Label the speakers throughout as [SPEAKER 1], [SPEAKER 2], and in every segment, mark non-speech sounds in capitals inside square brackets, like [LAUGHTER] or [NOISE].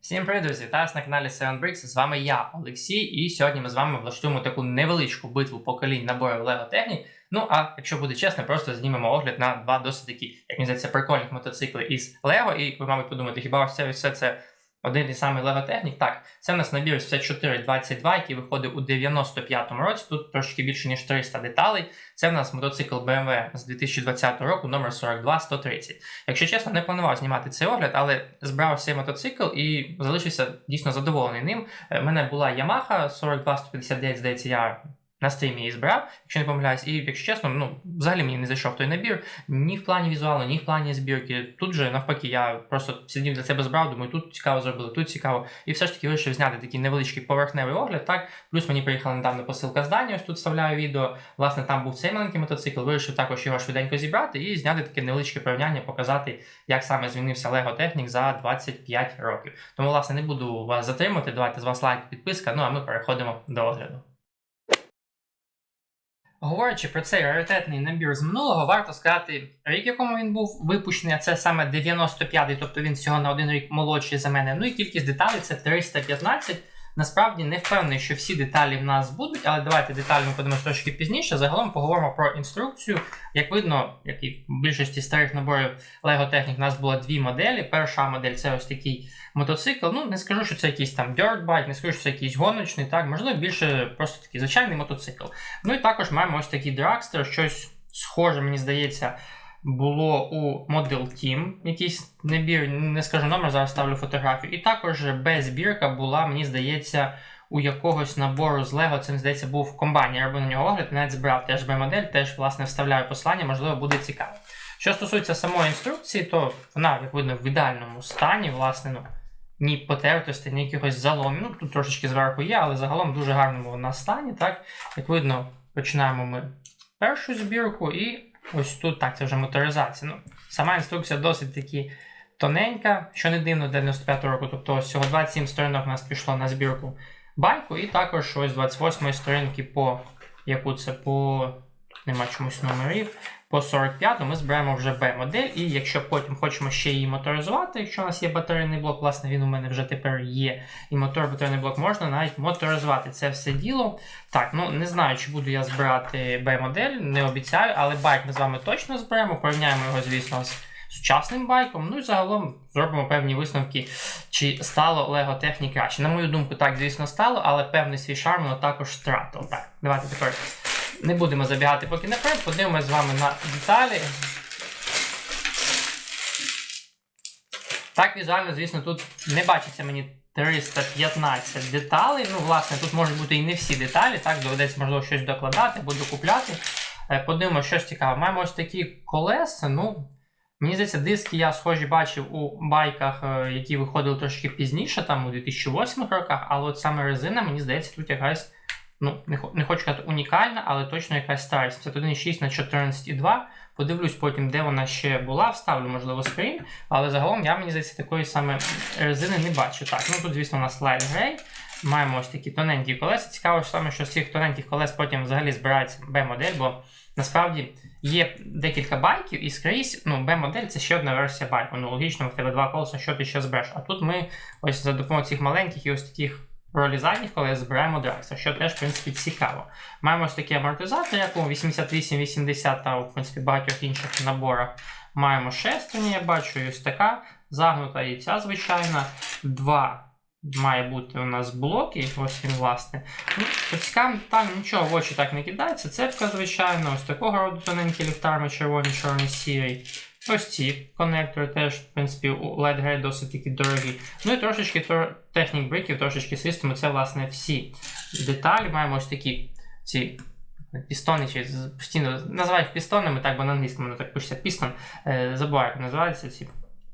[SPEAKER 1] Всім привіт, друзі! Вітаю на каналі Seven Bricks. З вами я, Олексій, і сьогодні ми з вами влаштуємо таку невеличку битву поколінь наборів Lego Технік. Ну а якщо буде чесно, просто знімемо огляд на два досить такі, як мені здається, прикольних мотоцикли із Lego. І ви, мабуть, подумаєте, хіба все, все це один і самий Technic? Так, це в нас набір 5422, який виходив у 95-му році. Тут трошки більше ніж 300 деталей. Це в нас мотоцикл BMW з 2020 року, номер 42130. Якщо чесно, не планував знімати цей огляд, але збрав цей мотоцикл і залишився дійсно задоволений ним. У мене була Yamaha 42159, здається, я на стрімі її збирав, якщо не помиляюсь. І якщо чесно, ну взагалі мені не зайшов той набір ні в плані візуалу, ні в плані збірки. Тут же навпаки, я просто сидів для себе збрав, думаю, тут цікаво зробили, тут цікаво. І все ж таки вирішив зняти такий невеличкий поверхневий огляд. Так, плюс мені приїхала недавно посилка з Данії, ось тут вставляю відео. Власне, там був цей маленький мотоцикл, вирішив також його швиденько зібрати і зняти таке невеличке порівняння, показати, як саме змінився Lego Technic за 25 років. Тому, власне, не буду вас затримати. Давайте з вас лайк, підписка. Ну а ми переходимо до огляду. Говорячи про цей раритетний набір з минулого, варто сказати, рік, якому він був випущений, а це саме 95-й, тобто він всього на один рік молодший за мене. Ну і кількість деталей це 315. Насправді не впевнений, що всі деталі в нас будуть, але давайте деталі ми подивимося трошки пізніше. Загалом поговоримо про інструкцію. Як видно, як і в більшості старих наборів Lego Technic, у нас було дві моделі. Перша модель це ось такий мотоцикл. Ну, не скажу, що це якийсь там dirt bike, не скажу, що це якийсь гоночний, так, можливо, більше просто такий звичайний мотоцикл. Ну і також маємо ось такий Dragster, щось схоже, мені здається. Було у Model Team якийсь набір, не скажу номер, зараз ставлю фотографію. І також Б-збірка була, мені здається, у якогось набору з Lego, це, здається, був комбайн. Я робив на нього огляд, навіть збирав теж Б-модель, теж, власне, вставляю послання, можливо, буде цікаво. Що стосується самої інструкції, то вона, як видно, в ідеальному стані, власне, ну, ні потертості, ні якихось заломів. Ну, тут трошечки зверху є, але загалом дуже гарному вона стані. Так? Як видно, починаємо ми першу збірку і. Ось тут так, це вже моторизація. Ну, Сама інструкція досить таки тоненька, що не дивно для 95 року. Тобто всього 27 сторінок у нас пішло на збірку байку, і також ось 28 сторінки по яку це по нема чомусь номерів. По 45 ми зберемо вже B-модель, і якщо потім хочемо ще її моторизувати, якщо у нас є батарейний блок, власне, він у мене вже тепер є. І мотор батарейний блок можна навіть моторизувати це все діло. Так, ну не знаю, чи буду я збирати B-модель, не обіцяю, але байк ми з вами точно зберемо. Порівняємо його, звісно, з сучасним байком. Ну і загалом зробимо певні висновки, чи стало Lego Technic краще. На мою думку, так, звісно, стало, але певний свій шарм воно також втратило. Так, давайте тепер. Не будемо забігати поки наперед, подивимось з вами на деталі. Так, візуально, звісно, тут не бачиться мені 315 деталей. Ну, власне, тут можуть бути і не всі деталі, так, доведеться, можливо, щось докладати або докупляти. Подивимося, щось цікаве. Маємо ось такі колеса. ну, Мені здається, диски я схожі бачив у байках, які виходили трошки пізніше, там у 2008 роках, але от саме резина, мені здається, тут якась ну, не, не хочу сказати унікальна, але точно якась старість. 51,6 на 14,2. Подивлюсь потім, де вона ще була, вставлю, можливо, скрін. Але загалом я, мені здається, такої саме резини не бачу. Так, ну тут, звісно, у нас Light Grey. Маємо ось такі тоненькі колеса. Цікаво що саме, що з цих тоненьких колес потім взагалі збирається B-модель, бо насправді є декілька байків і скрізь, ну, B-модель це ще одна версія байку. Ну, логічно, в тебе два колеса, що ти ще збереш. А тут ми ось за допомогою цих маленьких і ось таких ролі задніх, коли збираємо дракса, що теж, в принципі, цікаво. Маємо ось такі амортизатори, як у 88-80 та в принципі, багатьох інших наборах. Маємо шестерні, я бачу, і ось така загнута і ця звичайна. Два має бути у нас блоки, ось він, власне. Ну, Цікавим, там нічого в очі так не кидається. Цепка, звичайно, ось такого роду тоненькі ліхтарми, червоні, чорні, сірий. Ось ці конектори теж, в принципі, у Grey досить такі дорогі. Ну і трошечки технік бриків, трошечки системи. Це, власне, всі деталі. Маємо ось такі ці пістони, чи постійно називають пістонами, так, бо на англійському воно так пишеться пістон. Е, забуваю, як називається ці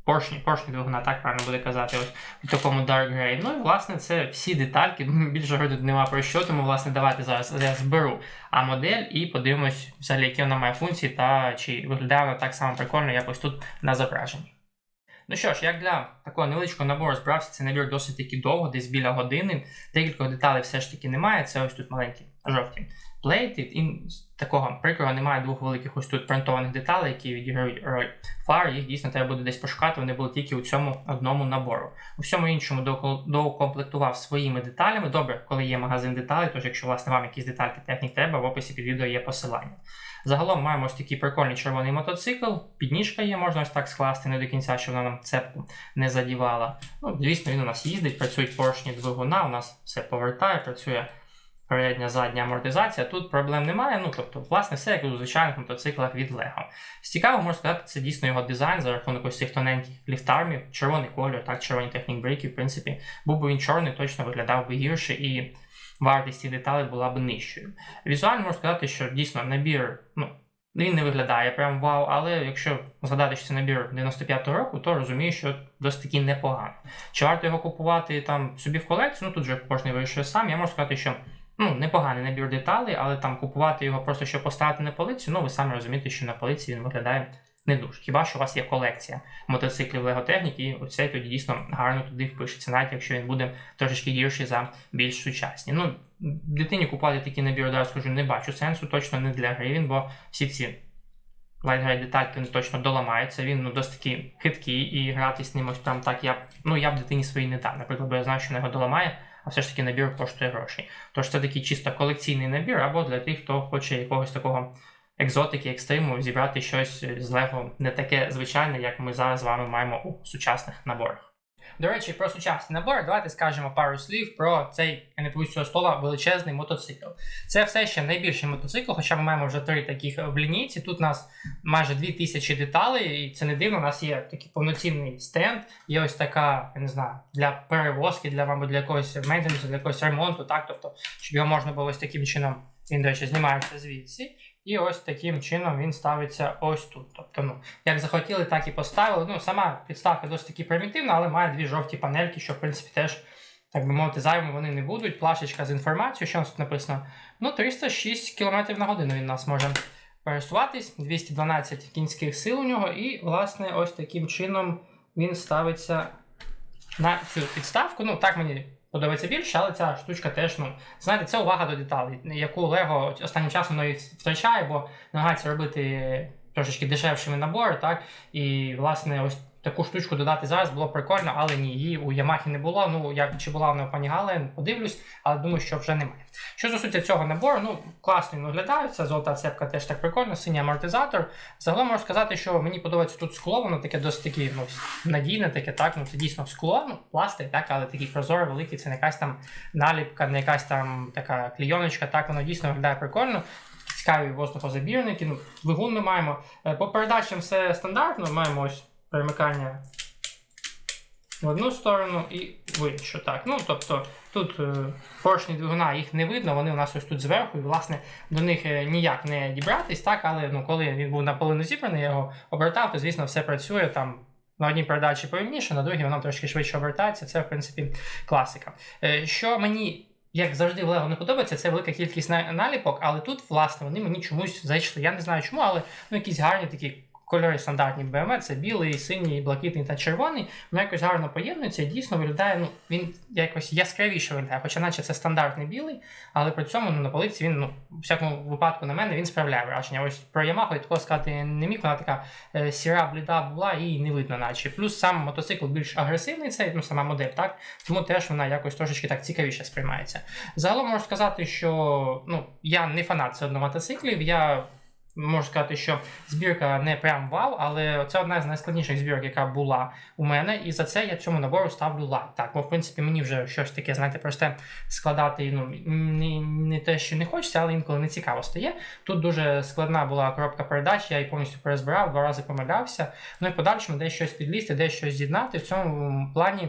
[SPEAKER 1] поршні, поршні двигуна, так правильно буде казати, ось у такому Dark Grey. Ну і власне це всі детальки. [LAUGHS] Більше говорити нема про що, тому власне давайте зараз я зберу а модель і подивимось, взагалі, які вона має функції та чи виглядає вона так само прикольно, як ось тут на зображенні. Ну що ж, як для такого невеличкого набору збирався цей набір досить таки довго, десь біля години. Декількох деталей все ж таки немає. Це ось тут маленький жовті. Plated, і такого прикрого немає двох великих ось тут принтованих деталей, які відіграють роль фар. Їх дійсно треба буде десь пошукати. Вони були тільки у цьому одному набору. У всьому іншому доукомплектував своїми деталями. Добре, коли є магазин деталей, тож якщо власне вам якісь детальки технік треба, в описі під відео є посилання. Загалом маємо ось такий прикольний червоний мотоцикл, підніжка є, можна ось так скласти, не до кінця, щоб вона нам цепку не задівала. Ну, звісно, він у нас їздить, працюють поршні двигуна, у нас все повертає, працює передня, задня амортизація. Тут проблем немає. Ну, тобто, власне, все як у звичайних мотоциклах від Lego. З цікавого можна сказати, це дійсно його дизайн за рахунок ось цих тоненьких ліфтармів, червоний колір, так, червоні технік брейки, в принципі, був би він чорний, точно виглядав би гірше і вартість цих деталей була б нижчою. Візуально можна сказати, що дійсно набір, ну, він не виглядає прям вау, але якщо згадати, що це набір 95-го року, то розумію, що досить таки непогано. Чи варто його купувати там собі в колекцію? Ну тут же кожен вирішує сам. Я можу сказати, що ну, непоганий набір деталей, але там купувати його просто щоб поставити на полицю, ну ви самі розумієте, що на полиці він виглядає не дуже. Хіба що у вас є колекція мотоциклів Technic, і оцей тоді дійсно гарно туди впишеться, навіть якщо він буде трошечки гірший за більш сучасні. Ну, дитині купувати такий набір, одразу скажу, не бачу сенсу, точно не для гривень, бо всі ці лайтгрейд детальки вони точно доламаються. Він ну, досить таки хиткий і грати з ним ось прям так я б, ну, я б дитині своїй не дав. Наприклад, бо я знаю, що вона його доламає, а все ж таки набір коштує грошей. Тож це такий чисто колекційний набір, або для тих, хто хоче якогось такого екзотики, екстриму, зібрати щось з Лего не таке звичайне, як ми зараз з вами маємо у сучасних наборах. До речі, про сучасний набор, давайте скажемо пару слів про цей, я не боюсь цього слова, величезний мотоцикл. Це все ще найбільший мотоцикл, хоча ми маємо вже три таких в лінійці. Тут у нас майже 2000 деталей, і це не дивно. У нас є такий повноцінний стенд, є ось така, я не знаю, для перевозки, для мабуть, для якогось мейнтенсу, для якогось ремонту, так, тобто, щоб його можна було ось таким чином, він, до речі, знімається звідси. І ось таким чином він ставиться ось тут. Тобто, ну, як захотіли, так і поставили. Ну, сама підставка досить таки примітивна, але має дві жовті панельки, що в принципі теж, так би мовити, зайвими вони не будуть. Плашечка з інформацією, що у нас тут написано. Ну, 306 км на годину він нас може пересуватись, 212 кінських сил у нього, і, власне, ось таким чином він ставиться на цю підставку. Ну, так мені подобається більше, але ця штучка теж, ну, знаєте, це увага до деталей, яку Лего останнім часом і втрачає, бо намагається робити трошечки дешевшими набори, так? І, власне, ось таку штучку додати зараз було б прикольно, але ні, її у Ямахі не було. Ну, як чи була вона у пані Гален, подивлюсь, але думаю, що вже немає. Що стосується цього набору, ну, класно він виглядає, золота цепка теж так прикольно, синій амортизатор. Загалом можу сказати, що мені подобається тут скло, воно таке досить таке, ну, надійне, таке, так, ну це дійсно скло, ну, пластик, так, але такий прозорий, великий, це не якась там наліпка, не якась там така клійоночка, так, воно дійсно виглядає прикольно. Цікаві воздухозабірники, ну, двигун ми маємо. Е, По передачам все стандартно, маємо ось перемикання в одну сторону і в іншу. Так. Ну, тобто тут е, поршні двигуна їх не видно, вони у нас ось тут зверху, і власне до них е, ніяк не дібратись, так, але ну, коли він був наполовину зібраний, я його обертав, то звісно все працює там. На одній передачі повільніше, на другій воно трошки швидше обертається. Це, в принципі, класика. Е, Що мені, як завжди, в Лего не подобається, це велика кількість наліпок, але тут, власне, вони мені чомусь зайшли. Я не знаю чому, але ну, якісь гарні такі кольори стандартні BMW, це білий, синій, блакитний та червоний. Воно якось гарно поєднується і дійсно виглядає, ну, він якось яскравіше виглядає, хоча наче це стандартний білий, але при цьому ну, на полиці він, ну, у всякому випадку на мене, він справляє враження. Ось про Yamaha я такого сказати не міг, вона така е, сіра, бліда була і не видно, наче. Плюс сам мотоцикл більш агресивний, цей, ну, сама модель, так? Тому теж вона якось трошечки так цікавіше сприймається. Загалом можу сказати, що ну, я не фанат все одно мотоциклів. Я можу сказати, що збірка не прям вау, але це одна з найскладніших збірок, яка була у мене, і за це я цьому набору ставлю лайк. Так, бо в принципі мені вже щось таке, знаєте, просте складати ну, не, не те, що не хочеться, але інколи не цікаво стає. Тут дуже складна була коробка передач, я її повністю перезбирав, два рази помилявся. Ну і в подальшому десь щось підлізти, десь щось з'єднати. В цьому плані.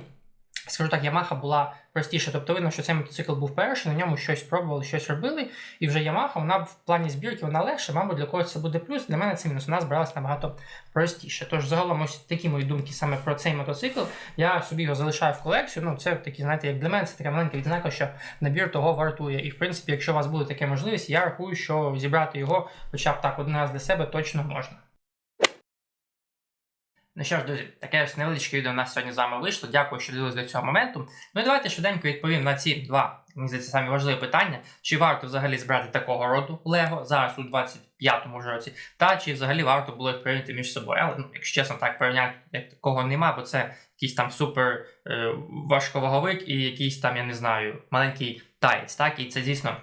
[SPEAKER 1] Скажу так, Yamaha була простіша. Тобто видно, що цей мотоцикл був перший, на ньому щось пробували, щось робили. І вже Yamaha, вона в плані збірки вона легша, мабуть, для когось це буде плюс. Для мене це мінус. Вона збиралася набагато простіше. Тож, загалом, ось такі мої думки саме про цей мотоцикл. Я собі його залишаю в колекцію. Ну, це такі, знаєте, як для мене, це така маленька відзнака, що набір того вартує. І в принципі, якщо у вас буде така можливість, я рахую, що зібрати його хоча б так один раз для себе точно можна. Ну що ж, друзі, таке ось невеличке відео у нас сьогодні з вами вийшло. Дякую, що дивились до цього моменту. Ну і давайте швиденько відповім на ці два, мені здається, самі важливі питання. Чи варто взагалі збирати такого роду Лего зараз у 25-му ж році, та чи взагалі варто було їх порівняти між собою. Але, ну, якщо чесно, так порівняти такого нема, бо це якийсь там супер е, важковаговик і якийсь там, я не знаю, маленький таєць. Так, і це дійсно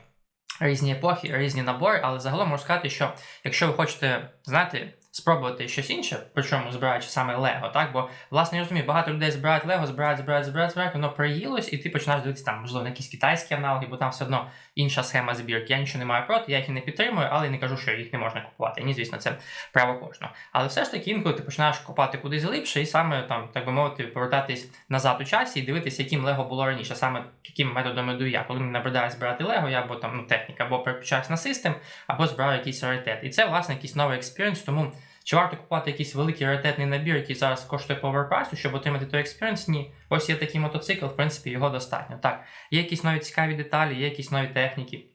[SPEAKER 1] різні епохи, різні набори, але загалом можу сказати, що якщо ви хочете, знаєте, спробувати щось інше, причому збираючи саме Лего, так? Бо, власне, я розумію, багато людей збирають Лего, збирають, збирають, збирають, збирають, воно приїлось, і ти починаєш дивитися там, можливо, на якісь китайські аналоги, бо там все одно інша схема збірки. Я нічого не маю проти, я їх і не підтримую, але не кажу, що їх не можна купувати. Ні, звісно, це право кожного. Але все ж таки, інколи ти починаєш копати кудись глибше, і саме там, так би мовити, повертатись назад у часі і дивитися, яким Лего було раніше, саме яким методом іду я. Коли мені набридає збирати Лего, я або там ну, техніка, або переключаюсь на систем, або збираю якийсь раритет. І це, власне, якийсь новий експіріенс, тому. Чи варто купувати якийсь великий раритетний набір, який зараз коштує по оверпрайсу, щоб отримати той експіріенс? Ні. Ось є такий мотоцикл, в принципі, його достатньо. Так, є якісь нові цікаві деталі, є якісь нові техніки.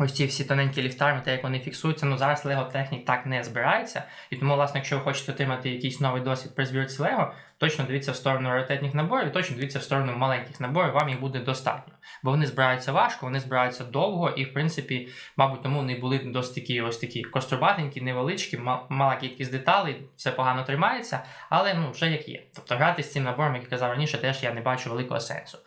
[SPEAKER 1] Ось ці всі тоненькі ліфтарми, те, як вони фіксуються, ну зараз Lego Technic так не збирається. І тому, власне, якщо ви хочете отримати якийсь новий досвід при збірці Lego, точно дивіться в сторону раритетних наборів, точно дивіться в сторону маленьких наборів, вам їх буде достатньо. Бо вони збираються важко, вони збираються довго, і в принципі, мабуть, тому вони були досить такі ось такі кострубатенькі, невеличкі, мала кількість деталей, все погано тримається, але ну вже як є. Тобто грати з цим набором, як я казав раніше, теж я не бачу великого сенсу.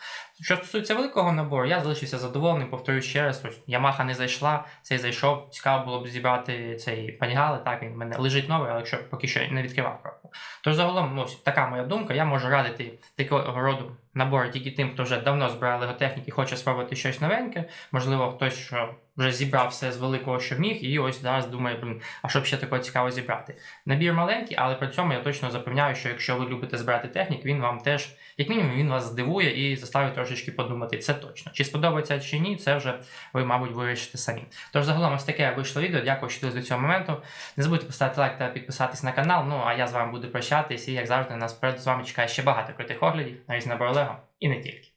[SPEAKER 1] Що стосується великого набору, я залишився задоволеним, повторюю ще раз, ось Yamaha не зайшла, цей зайшов. Цікаво було б зібрати цей панігали. Так, він в мене лежить новий, але якщо поки що не відкривав коробку. Тож загалом, ну, ось така моя думка. Я можу радити такого роду набори тільки тим, хто вже давно збирає леготехніки і хоче спробувати щось новеньке. Можливо, хтось що вже зібрав все з великого, що міг, і ось зараз думає, блін, а що б ще такого цікаво зібрати. Набір маленький, але при цьому я точно запевняю, що якщо ви любите збирати технік, він вам теж, як мінімум, він вас здивує і заставить трошечки подумати. Це точно. Чи сподобається чи ні, це вже ви, мабуть, вирішите самі. Тож загалом ось таке вийшло відео. Дякую, що до цього моменту. Не забудьте поставити лайк та підписатись на канал. Ну а я з вами буду прощатись, і як завжди, нас перед з вами чекає ще багато крутих оглядів на набори і не тільки.